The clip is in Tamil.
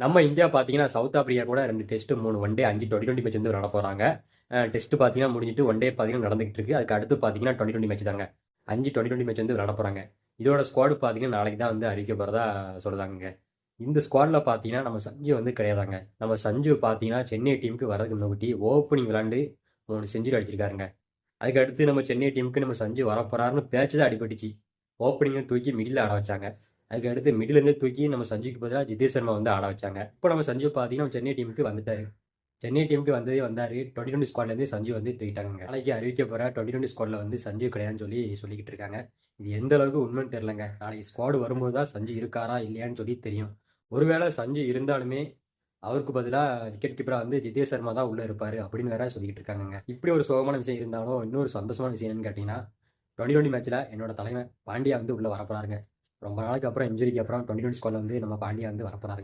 நம்ம இந்தியா பார்த்தீங்கன்னா சவுத் ஆப்பிரிக்கா கூட ரெண்டு டெஸ்ட் மூணு ஒன் டே அஞ்சு டுவெண்ட்டி டுவெண்ட்டி மேட்ச் வந்து விளாட போகிறாங்க டெஸ்ட் பார்த்தீங்கன்னா முடிஞ்சிட்டு ஒன் டே பார்த்தீங்கன்னா நடந்துகிட்டு இருக்கு. அதுக்கு அடுத்து பார்த்தீங்கன்னா டுவெண்ட்டி டுவெண்ட்டி மேட்ச் தாங்க. அஞ்சு டுவெண்ட்டி டுவெண்ட்டி மேட்ச் வந்து விளாட போகிறாங்க இதோட ஸ்குவாடு பார்த்தீங்கன்னா நாளைக்கு தான் வந்து அறிவிக்க போகிறதா இந்த ஸ்குவாடில் பார்த்தீங்கன்னா நம்ம சஞ்சு வந்து கிடையாதாங்க. நம்ம சஞ்சு பார்த்தீங்கன்னா சென்னை டீமுக்கு வரதுக்கு முன்னாடி ஓப்பனிங் விளாண்டு மூணு செஞ்சுரி அடிச்சிருக்காருங்க. அதுக்கு அடுத்து நம்ம சென்னை டீமுக்கு நம்ம சஞ்சு வரப்போறாருன்னு பேச்சு தான் அடிபட்டுச்சு. ஓப்பனிங்கை தூக்கி மிடில் ஆட வச்சாங்க. அதுக்கு அடுத்து மிடிலேருந்து தூக்கி நம்ம சஞ்சுக்கு பதிலாக ஜிதேஷ் சர்மா வந்து ஆட வச்சாங்க. இப்போ நம்ம சஞ்சு பார்த்தீங்கன்னா சென்னை டீமுக்கு வந்துட்டாரு. சென்னை டீமுக்கு வந்ததே வந்தார். டுவெண்ட்டி டுவெண்ட்டி ஸ்குவாட்லேருந்து சஞ்சு வந்து தூக்கிட்டாங்க. நாளைக்கு அறிவிக்க போகிற டுவெண்ட்டி டுவெண்ட்டி ஸ்குவாடில் வந்து சஞ்சு கிடையாதுன்னு சொல்லி சொல்லிக்கிட்டு இருக்காங்க. இது எந்த அளவுக்கு உண்மைன்னு தெரிலங்க நாளைக்கு ஸ்குவாடு வரும்போது தான் சஞ்சு இருக்காரா இல்லையான்னு சொல்லி தெரியும். ஒருவேளை சஞ்சு இருந்தாலுமே அவருக்கு பதிலாக விக்கெட் கீப்பராக வந்து ஜிதேஷ் சர்மா தான் உள்ளே இருப்பார் அப்படின்னு வேற சொல்லிக்கிட்டு இருக்காங்க இப்படி ஒரு சோகமான விஷயம் இருந்தாலும் இன்னொரு சந்தோஷமான விஷயம் என்னன்னு கேட்டிங்கன்னா டுவெண்ட்டி டுவெண்ட்டி மேட்ச்சில் என்னோட தலைவன் பாண்டியா வந்து உள்ளே வரப்போறாருங்க. ரொம்ப நாளைக்கு அப்புறம் இன்ஜுரிக்கு அப்புறம் டுவெண்ட்டி டுவெண்ட்டி ஸ்குவாடில் வந்து நம்ம பாண்டியா வந்து வரப்போறாரு.